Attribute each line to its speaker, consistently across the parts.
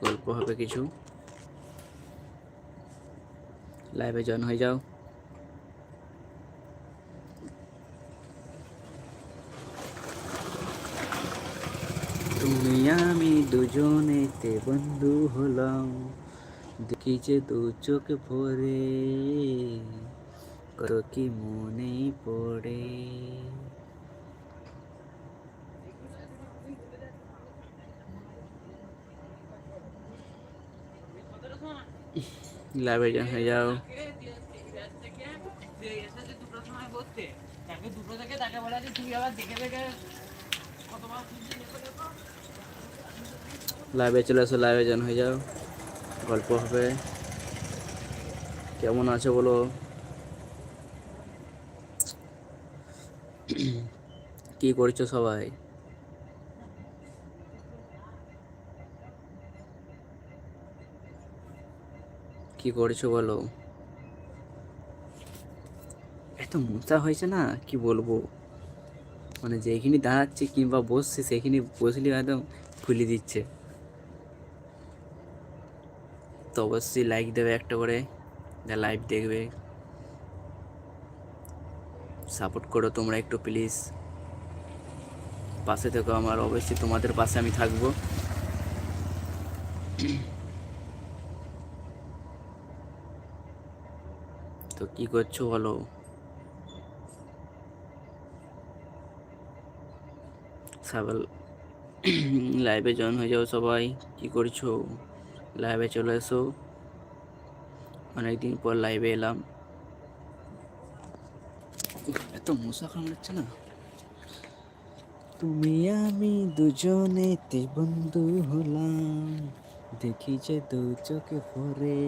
Speaker 1: গল্প হবে কিছু। লাইভে জয়েন হয়ে যাও। তুমি আমি দুজনেতে বন্ধু হলাম। দেখি যে দু চোখ ভরে কত কি মনে পড়ে। লাইভে জয়েন হয়ে যাও লাইভে চলে আসো লাইভে জয়েন হয়ে যাও গল্প হবে কেমন আছো বলো কি করছ সবাই কি করছ বলো? এত মোচা হয়েছে না, কি বলব? মানে যেখানে দাঁড়াচ্ছে কিংবা বসছে সেখানে বসলে একদম ফুলে দিচ্ছে। তো অবশ্যই লাইক দেবে একটা করে, যা লাইভ দেখবে। সাপোর্ট করো তোমরা একটু প্লিজ পাশে থেকো আমার, অবশ্যই তোমাদের পাশে আমি থাকব। তো কি করছ বলো? সাবাল লাইভে জয়েন হয়ে যাও সবাই। কি করছ? লাইভে চলে এসো। অনেকদিন পর লাইভে এলাম। এত মশা কামড়াচ্ছে না? তুমি আমি দুজনেতে বন্ধু হলাম। দেখি যে দু চোখে ভরে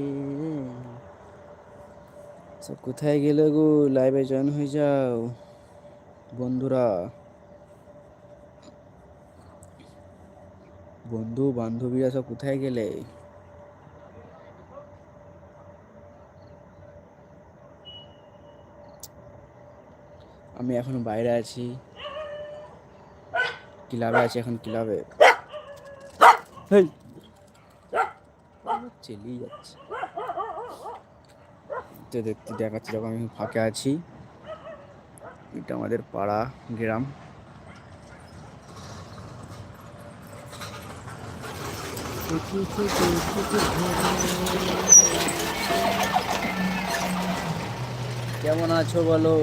Speaker 1: সব কোথায় গেলে গো? লাইভে জয়েন হয়ে যাও। বন্ধুরা, বন্ধু, বান্ধবীরা সব কোথায় গেলে? আমি এখন বাইরে আছি। ক্লাবে আছি এখন, ক্লাবে! চেলিয়ে যাচ্ছে। তো দেখতে দেখাচ্ছি যখন আমি ফাঁকে আছি। এটা আমাদের পাড়া গ্রাম। কেমন আছো বলো?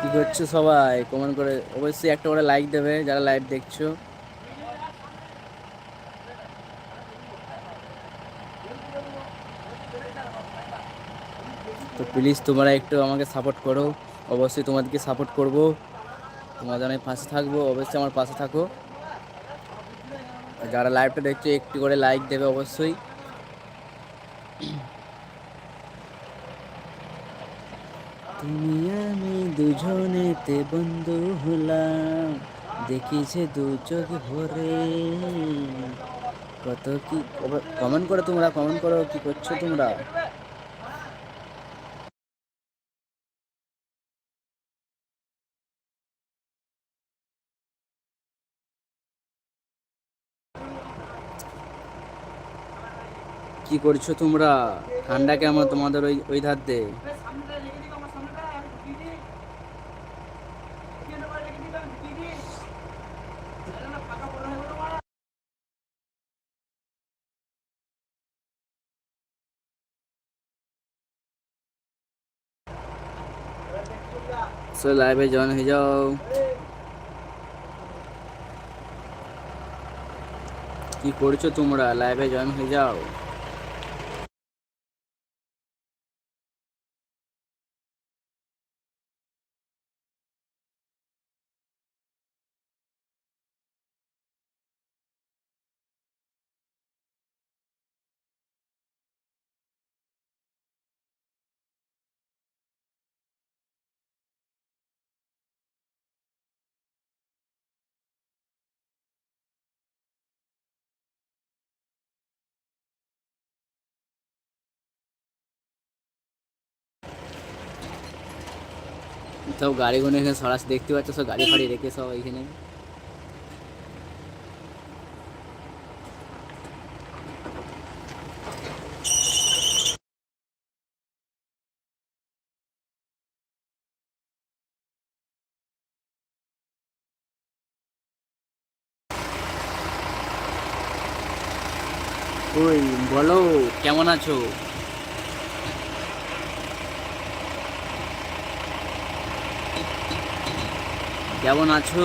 Speaker 1: কি করছ সবাই? কমেন্ট করে অবশ্যই একটা করে লাইক দেবে, যারা লাইভ দেখছ। প্লিজ তোমরা একটু আমাকে সাপোর্ট করো। অবশ্যই তোমাদেরকে সাপোর্ট করব। তোমাদের আমি পাশে থাকব। অবশ্যই আমার পাশে থাকো। যারা লাইভটা দেখছ, একটু করে লাইক দেবে অবশ্যই। তুমি আমি দুজনেতে বন্ধু হলাম। দেখিছে দু ভরে। কত কি কমেন্ট করো তোমরা কমেন্ট করো কি করছ তোমরা? কি করছ তোমরা? ঠান্ডা কেমন তোমাদের ওই ওই ধার সো লাইভে জয়েন হয়ে যাও। কি করছ তোমরা? লাইভে জয়েন হয়ে যাও। সব গাড়িগুলো এখানে সরাসরি দেখতে পাচ্ছ, সব গাড়ি ফাড়ি রেখে সব এখানে ওই বলো, কেমন আছো? কেমন আছো?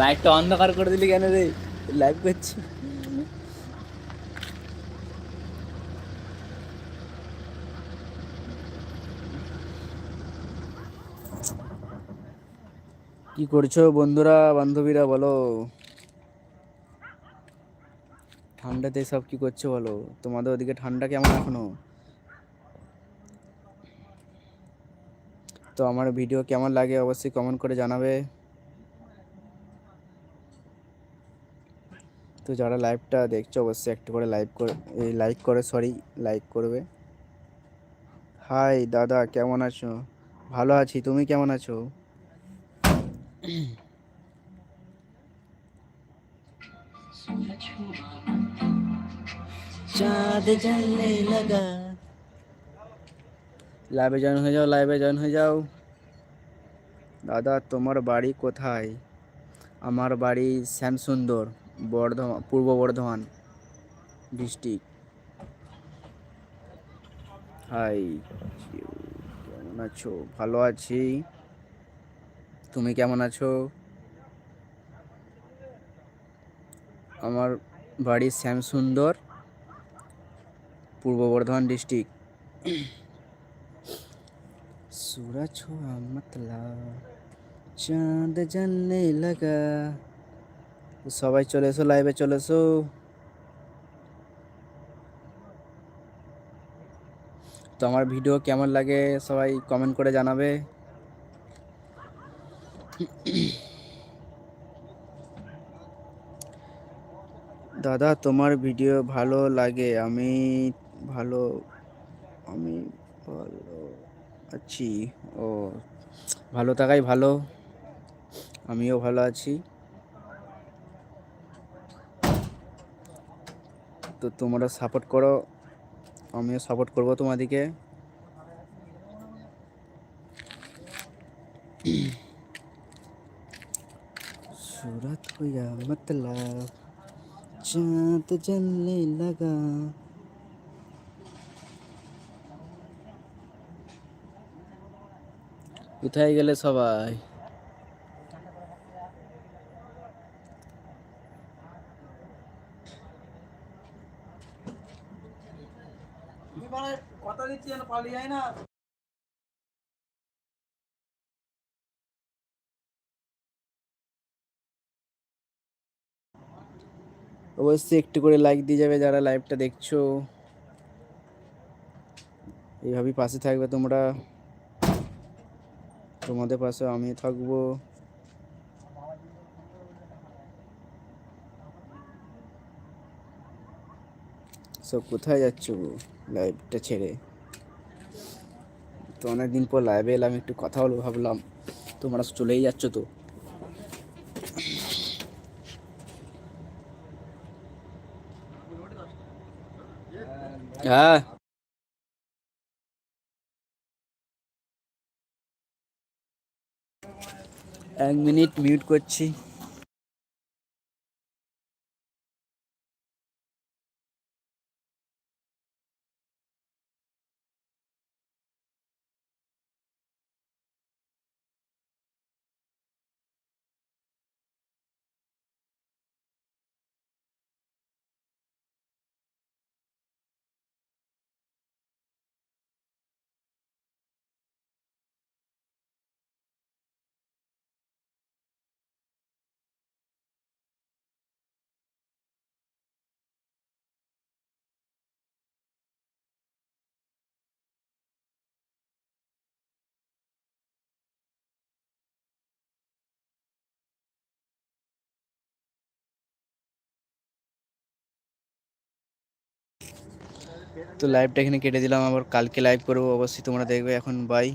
Speaker 1: লাইটটা অন্ধকার করে দিলি কেন রে? লাইভ করছি। কি করছ বন্ধুরা, বান্ধবীরা বলো? ঠান্ডাতে সব কি করছ বলো? তোমাদের ওদিকে ঠান্ডা কেমন এখনও? তো আমার ভিডিও কেমন লাগে অবশ্যই কমেন্ট করে জানাবে। তো যারা লাইভটা দেখছ অবশ্যই একটু করে লাইভ করে এই লাইক করে সরি লাইক করবে। হাই দাদা কেমন আছো? ভালো আছি তুমি কেমন আছো? চাঁদ জ্বলনে লাগা। লাইভে জয়েন হয়ে যাও লাইভে জয়েন হয়ে যাও। দাদা, তোমার বাড়ি কোথায়? আমার বাড়ি শ্যামসুন্দর বর্ধমান পূর্ব বর্ধমান ডিস্ট্রিক্ট। হাই কেমন আছো? ভালো আছি। তুমি কেমন আছো? আমার বাড়ি শ্যামসুন্দর। পূর্ব বর্ধমান ডিস্ট্রিক্ট सूरज हुआ मतलब চাঁদ জাননে লাগা তো সবাই চলে এসো লাইভে চলে এসো তো আমার ভিডিও কেমন লাগে সবাই কমেন্ট করে জানাবে দাদা তোমার ভিডিও ভালো লাগে আমি ভালো আমি ভালো আছি ও ভালো থাকাই ভালো আমিও ভালো আছি তো তোমরা সাপোর্ট করো আমিও সাপোর্ট করবো তোমাদেরকে सूरत हुआ मतलब चाँद जलने लगा কোথায় গেলে সবাই?
Speaker 2: কথা দিচ্ছি পালিয়ে যায় না।
Speaker 1: অবশ্যই একটু করে লাইক দিয়ে যাবে যারা লাইভটা দেখছ। এইভাবেই পাশে থাকবে তোমরা। তোমাদের পাশে আমি থাকব। সব কোথায় যাচ্ছ লাইভটা ছেড়ে। তো অনেকদিন পর লাইভে এলাম, একটু কথা বলব ভাবলাম। তোমরা চলেই যাচ্ছ তো। হ্যাঁ। এক মিনিট মিউট করছি তো লাইভটা এখানে কেটে দিলাম। আবার কালকে লাইভ করব। অবশ্যই তোমরা দেখবে। এখন বাই